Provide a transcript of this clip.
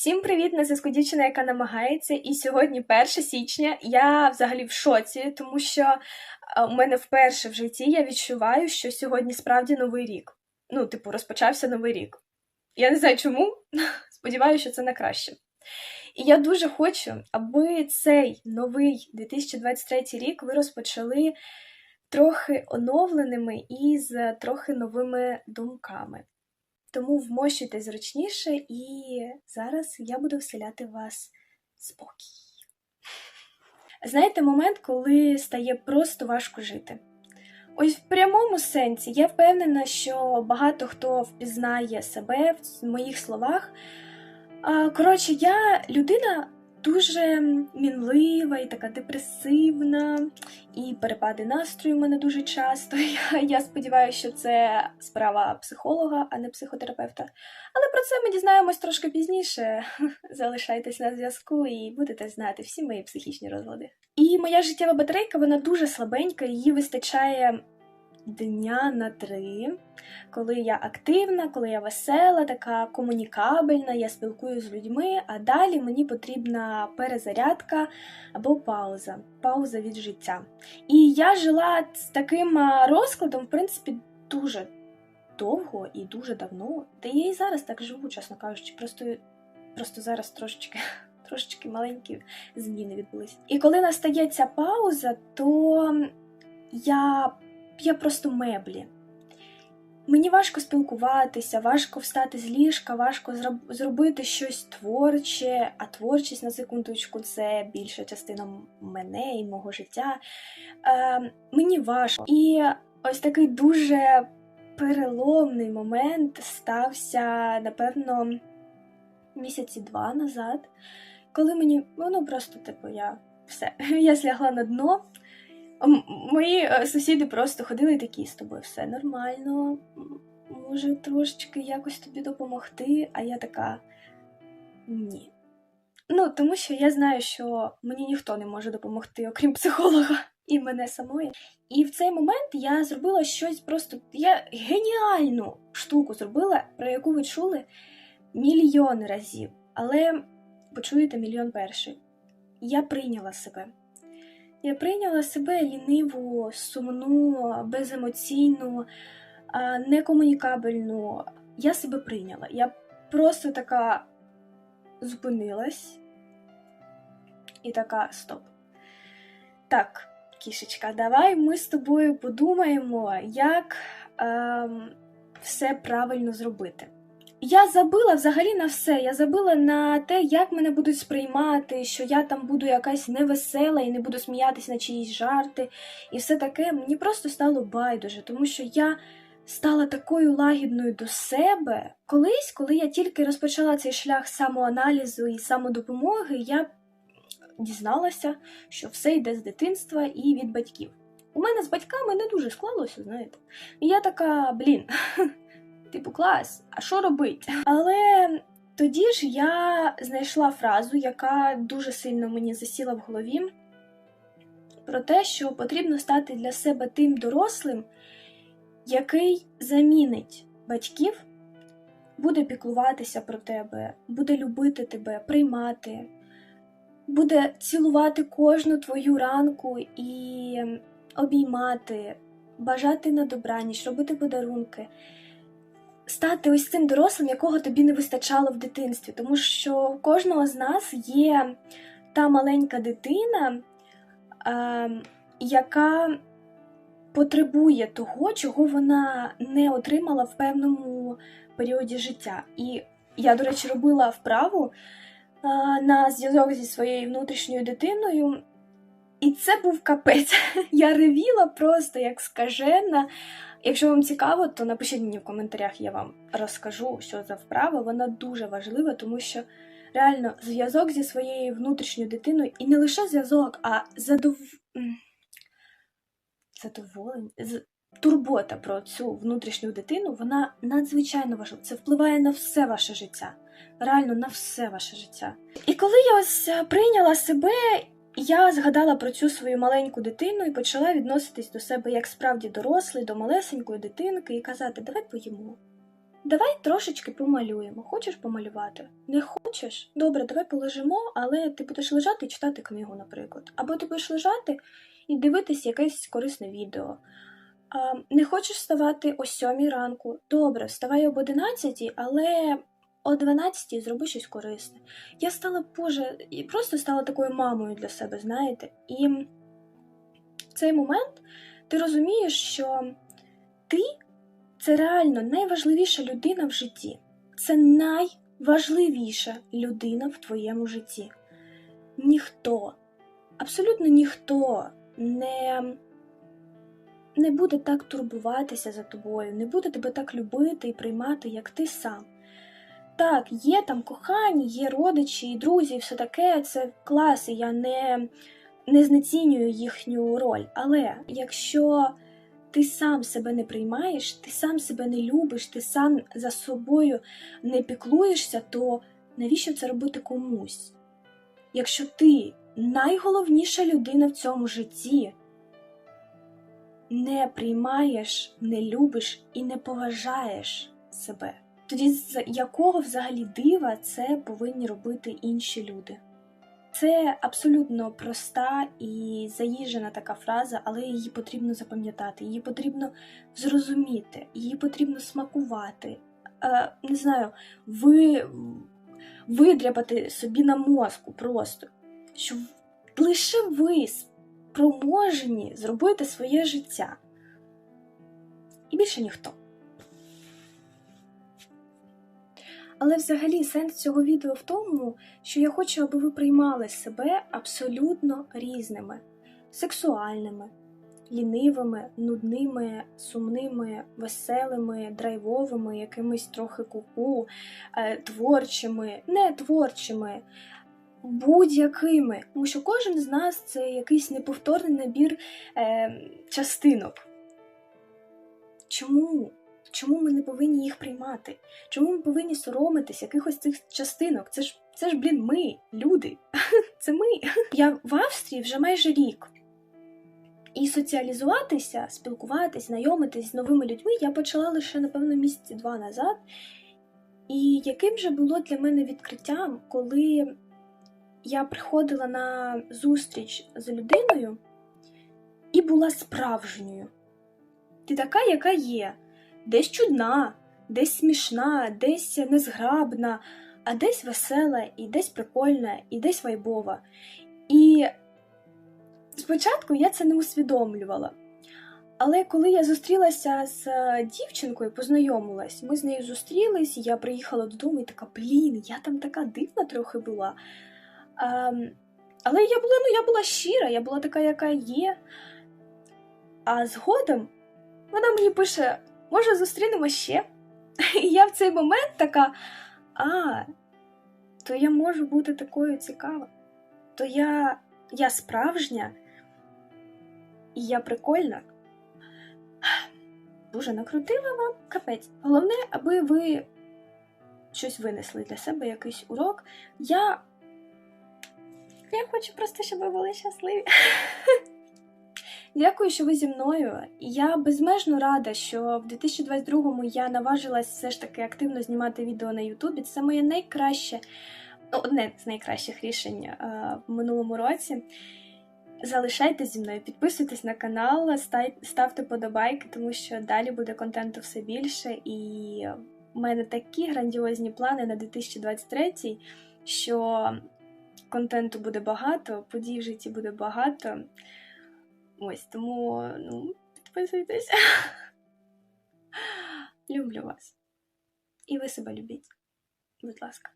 Всім привіт! На зв'язку дівчина, яка намагається. І сьогодні 1 січня. Я взагалі в шоці, тому що е, у мене вперше в житті я відчуваю, що сьогодні справді новий рік. Ну, типу, розпочався новий рік. Я не знаю чому, сподіваюся, що це на краще. І я дуже хочу, аби цей новий 2023 рік ви розпочали трохи оновленими і з трохи новими думками. Тому вмощуйте зручніше, і зараз я буду вселяти вас спокій. Знаєте, момент, коли стає просто важко жити. Ось в прямому сенсі я впевнена, що багато хто впізнає себе в моїх словах. Коротше, я людина дуже мінлива і така депресивна, і перепади настрою в мене дуже часто. Я, я сподіваюся, що це справа психолога, а не психотерапевта. Але про це ми дізнаємось трошки пізніше. Залишайтесь на зв'язку і будете знати всі мої психічні розлади. І моя життєва батарейка вона дуже слабенька, її вистачає дня на три, коли я активна, коли я весела, така комунікабельна, я спілкуюся з людьми, а далі мені потрібна перезарядка або пауза, пауза від життя. І я жила з таким розкладом, в принципі, дуже довго і дуже давно. Та я і зараз так живу, чесно кажучи, просто, просто зараз трошечки. Трошечки маленькі зміни відбулись. І коли настає ця пауза, то я я просто меблі. Мені важко спілкуватися, важко встати з ліжка, важко зробити щось творче, а творчість на секундочку це більша частина мене і мого життя. Е, Мені важко. І ось такий дуже переломний момент стався, напевно, місяці два назад, коли мені, ну просто, типу, я все, я слягла на дно. Мої е, сусіди просто ходили такі з тобою, все нормально, може трошечки якось тобі допомогти, а я така ні. Ну, тому що я знаю, що мені ніхто не може допомогти, окрім психолога і мене самої. І в цей момент я зробила щось просто. Я геніальну штуку зробила, про яку ви чули мільйон разів. Але почуєте мільйон перший. Я прийняла себе. Я прийняла себе ліниву, сумну, беземоційну, некомунікабельну. Я себе прийняла. Я просто така зупинилась і така стоп. Так, кішечка, давай ми з тобою подумаємо, як е, все правильно зробити. Я забила взагалі на все. Я забила на те, як мене будуть сприймати, що я там буду якась невесела і не буду сміятися на чиїсь жарти. І все таке. Мені просто стало байдуже, тому що я стала такою лагідною до себе. Колись, коли я тільки розпочала цей шлях самоаналізу і самодопомоги, я дізналася, що все йде з дитинства і від батьків. У мене з батьками не дуже склалося, знаєте. І я така, блін. Типу, клас, а що робить? Але тоді ж я знайшла фразу, яка дуже сильно мені засіла в голові, про те, що потрібно стати для себе тим дорослим, який замінить батьків, буде піклуватися про тебе, буде любити тебе, приймати, буде цілувати кожну твою ранку і обіймати, бажати на добраніч, робити подарунки стати ось цим дорослим, якого тобі не вистачало в дитинстві, тому що у кожного з нас є та маленька дитина, е, яка потребує того, чого вона не отримала в певному періоді життя. І я, до речі, робила вправу е, на зв'язок зі своєю внутрішньою дитиною. І це був капець. Я ревіла просто як скажена. Якщо вам цікаво, то напишіть мені в коментарях, я вам розкажу, що за вправа. Вона дуже важлива, тому що реально зв'язок зі своєю внутрішньою дитиною, і не лише зв'язок, а задов... задоволення, турбота про цю внутрішню дитину, вона надзвичайно важлива. Це впливає на все ваше життя. Реально на все ваше життя. І коли я ось е, прийняла себе я згадала про цю свою маленьку дитину і почала відноситись до себе як справді дорослий, до малесенької дитинки і казати, давай поїмо. Давай трошечки помалюємо. Хочеш помалювати? Не хочеш? Добре, давай полежимо, але ти будеш лежати і читати книгу, наприклад. Або ти будеш лежати і дивитись якесь корисне відео. А, не хочеш вставати о 7 ранку? Добре, вставай об 11, але о 12 зроби щось корисне. Я стала, боже, і просто стала такою мамою для себе, знаєте? І в цей момент ти розумієш, що ти це реально найважливіша людина в житті. Це найважливіша людина в твоєму житті. Ніхто, абсолютно ніхто не, не буде так турбуватися за тобою, не буде тебе так любити і приймати, як ти сам. Так, є там кохані, є родичі, і друзі, і все таке, це класи, я не, не знецінюю їхню роль. Але якщо ти сам себе не приймаєш, ти сам себе не любиш, ти сам за собою не піклуєшся, то навіщо це робити комусь? Якщо ти найголовніша людина в цьому житті, не приймаєш, не любиш і не поважаєш себе, тоді з якого взагалі дива це повинні робити інші люди? Це абсолютно проста і заїжджена така фраза, але її потрібно запам'ятати, її потрібно зрозуміти, її потрібно смакувати. Е, не знаю, ви видряпати собі на мозку просто, що лише ви спроможні зробити своє життя. І більше ніхто. Але взагалі сенс цього відео в тому, що я хочу, аби ви приймали себе абсолютно різними, сексуальними, лінивими, нудними, сумними, веселими, драйвовими, якимись трохи куку, е, творчими, не творчими, будь-якими. Тому що кожен з нас це якийсь неповторний набір е, частинок. Чому? Чому ми не повинні їх приймати? Чому ми повинні соромитись якихось цих частинок? Це ж це ж, блін, ми, люди. Це ми. Я в Австрії вже майже рік. І соціалізуватися, спілкуватись, знайомитись з новими людьми я почала лише, напевно, місяці два назад. І яким же було для мене відкриттям, коли я приходила на зустріч з людиною і була справжньою. Ти така, яка є десь чудна, десь смішна, десь незграбна, а десь весела, і десь прикольна, і десь вайбова. І спочатку я це не усвідомлювала. Але коли я зустрілася з дівчинкою, познайомилась, ми з нею зустрілись, я приїхала додому і така, блін, я там така дивна трохи була. А, але я була ну, я була щира, я була така, яка є. А згодом вона мені пише: може, зустрінемо ще? І я в цей момент така, а, то я можу бути такою цікава. То я, я справжня, і я прикольна. Дуже накрутила вам капець. Головне, аби ви щось винесли для себе, якийсь урок. Я. Я хочу просто, щоб ви були щасливі. Дякую, що ви зі мною. Я безмежно рада, що в 2022-му я наважилась все ж таки активно знімати відео на Ютубі. Це моє найкраще, ну, одне з найкращих рішень в минулому році. Залишайтесь зі мною, підписуйтесь на канал, ставте подобайки, тому що далі буде контенту все більше. І в мене такі грандіозні плани на 2023, що контенту буде багато, подій в житті буде багато. Ось тому ну, підписуйтесь. Люблю вас. І ви себе любіть. Будь ласка.